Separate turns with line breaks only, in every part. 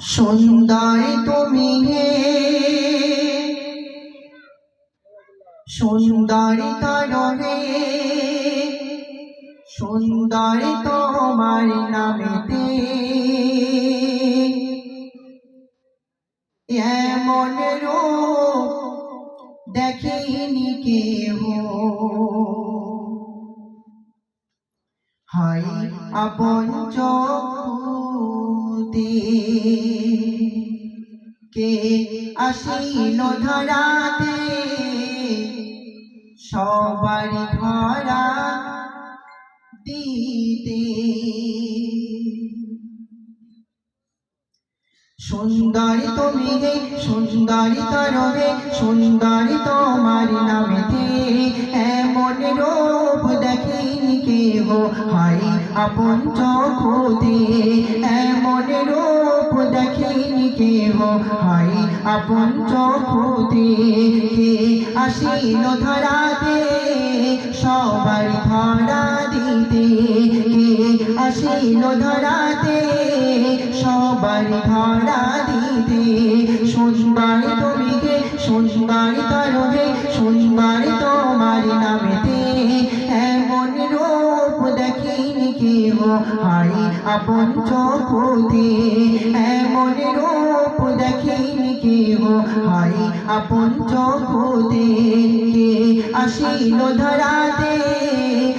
সুন্দরী তুমি হে। সুন্দরী তরহে সুন্দরী তোমার নামেতে। এমন রূপ দেখিনি কেহ। হাই আপন চকুতে কে আসিল ধরাতে? সবারই ধরা দিতে। সুন্দরী তুমি হে, সুন্দরী তরবে সুন্দরী তোমার নামেতে এমন রূপ দেখিনি কেহ হাই আপন চোখতে এমন রূপ দেখিনি কেহ, হাই, আপন চোখতে কে আসিল ধরাতে, সবার ধরা দিতে, কে আসিল ধরাতে, সবার ধরা দিতে। সুন্দরী তুমি কে, সুন্দরী তরবে সুন্দরী তোমার নামেতে আপন চোখতে এমন রূপ দেখিনি কেহ? হাই আপন চোখতে কে আসিল ধরাতে?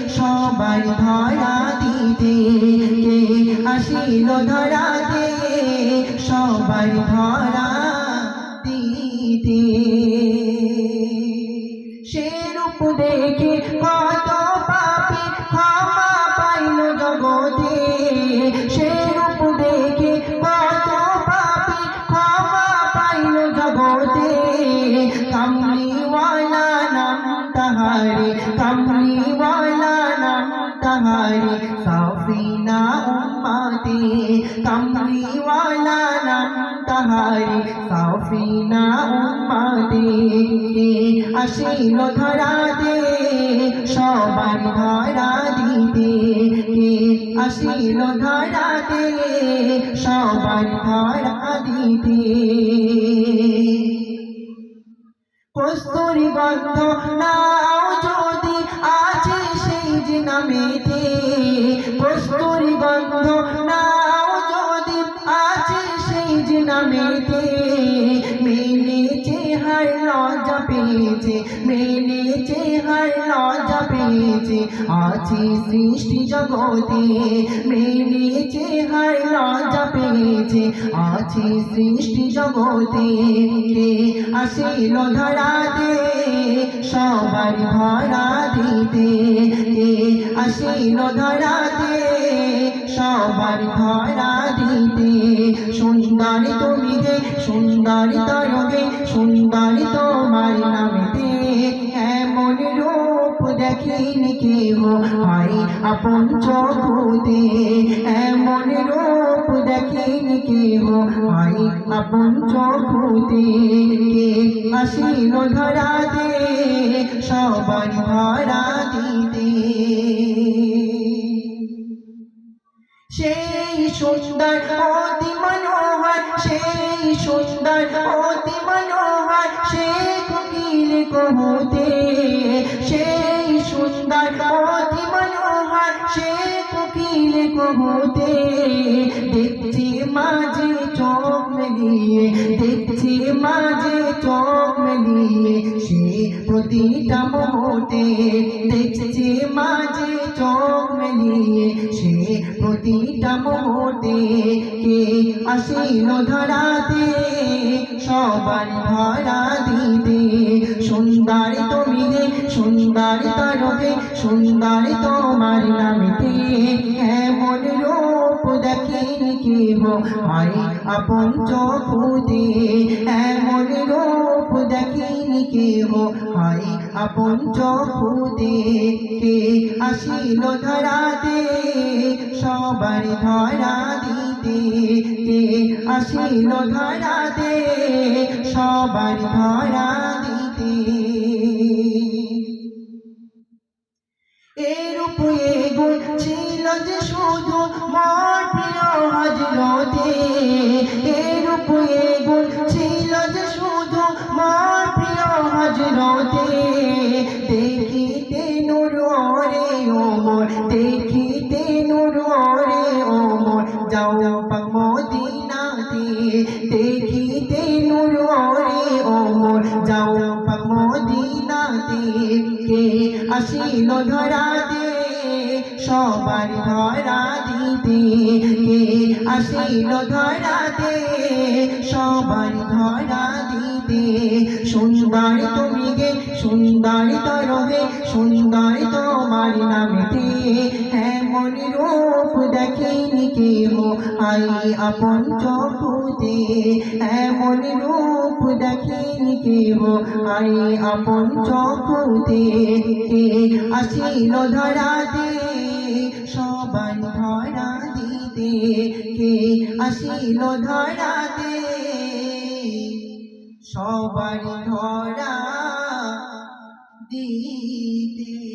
সবার ধরা দিতে, কে আসিল ধরাতে? সবার ধরা দিতে। সে রূপ দেখে সাফিনা উম্মতে কামলিওয়ালা নাম তাহারে সাফিনা উম্মতে আসিল ধরাতে সবার ধরা দিতে আসিল ধরাতে সবার ধরা দিতে কস্তুরি যদি আছে যে নামেতে কস্তুরি গন্ধ নাও যদি আছে সেই যে নামেতে। মেনেছে হার লজ্জা পেয়েছে মেনেছে হার লজ্জা পেয়েছে আছে সৃষ্টি জগতে। মেনেছে হার লজ্জা পেয়েছে আছে সৃষ্টি জগতে। আসিল ধরাতে সবার ভরা দিতে আসিল ধরাতে? সবার ভরা দিতে। সুন্দর তুমি হে সুন্দর তরবে সুন্দর তোমার নামে দেখিনি কেহ হয়? আপন চোখতে এমন রূপ দেখিনি কেহ হয়? আপন চোখতে আসিল ধরাতে? সবার ধরা দিতে। সেই সুন্দর অতি মনোহর, সেই সুন্দর মাঝে চোখ মেলিয়ে, দেখছি মাঝে চোখ মেলিয়ে, সে প্রতিটা মুহূর্তে দেখছি মাঝে চোখ মেলিয়ে, সে প্রতিটা মুহূর্তে কে আসিল ধরাতে, সবার ধরা দিতে। সুন্দরী তুমি হে সুন্দরী তরবে সুন্দরী তোমার নামেতে এমন দেখিনি কেহ হয়। আপন চোখতে এমন রূপ দেখিনি কেহ হয়। আপন চোখতে কে আসিল ধরাতে, সবার ধরা দিতে, কে আসিল ধরাতে, সবার ধরা দিতে। এরূপ এগুণ যে শুধু প্রিয় হজরতে এর উপরে গুণ ছিল যে শুধু প্রিয় হজরতে দেখিতে নূর ওরে ওমর, দেখিতে নূর ওরে ওমর। যাও পাক মদিনাতে, দেখিতে নূর ওরে ওমর। যাও পাক মদিনাতে, কে আসিল ধরা দে সবার ধরা দিতে কে আসিল ধরা দে সবার ধরা দিতে সুন্দর তুমি গে, সুন্দর তরবে সুন্দর তোমার নামেতে। এমন রূপ দেখেনি কেহ, আই আপন চকুতে। এমন রূপ দেখেনি কেহ, আই আপন চকুতে। কে আসিল ধরা দে সবাই ধরা দিতে কে আসিল ধরাতে? সবাই ধরা দিতে।